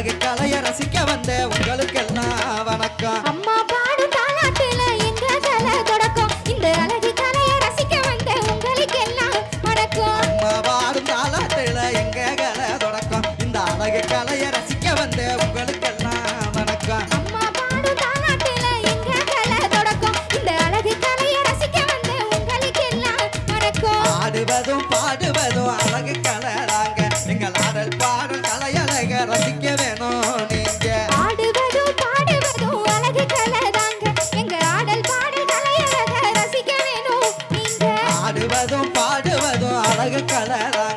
அழகு கலைய ரசிக்க வந்த உங்களுக்கெல்லாம் வணக்கம். அம்மா பாடும் தாலாட்டில எங்க கலை தொடக்கம்? இந்த அழகு கலைய ரசிக்க வந்த உங்களுக்கெல்லாம் வணக்கம். அம்மா பாடும் தாலாட்டில எங்க கலை தொடக்கம்? இந்த அழகு கலைய ரசிக்க வந்த உங்களுக்கெல்லாம் வணக்கம். வணக்கம். ஆடுவதும் பாடுவதும் அழகு கலை எங்கள் ஆடல் பாடல் கலைய கலரா?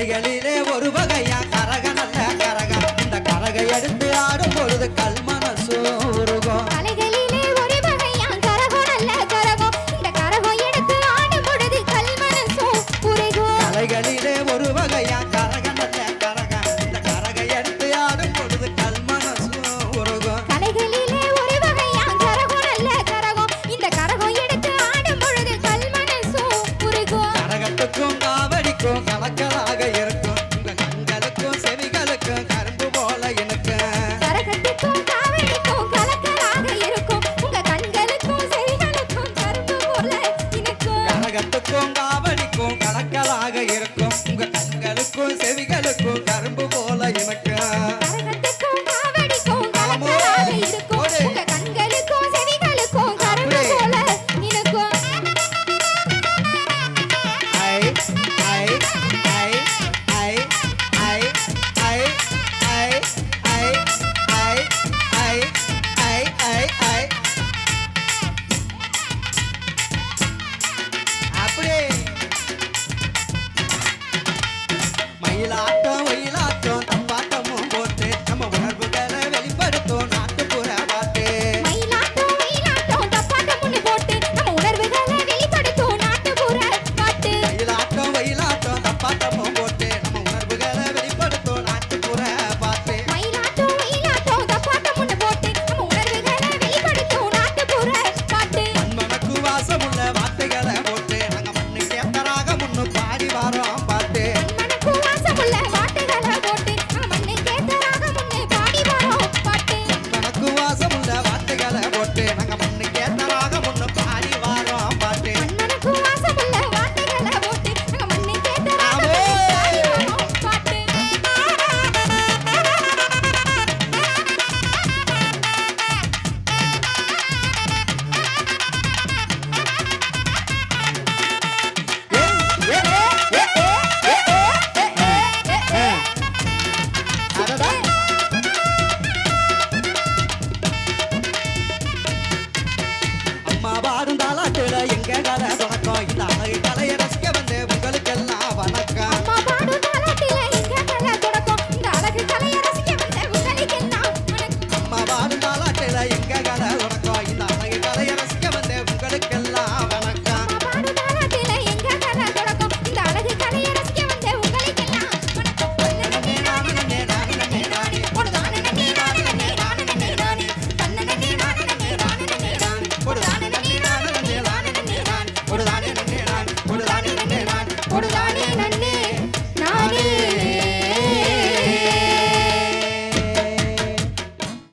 கலைகளிலே ஒரு வகையா கரக நல்ல கரக. இந்த கரகை எடுத்து ஆடும் பொழுது கல்ம gaieira com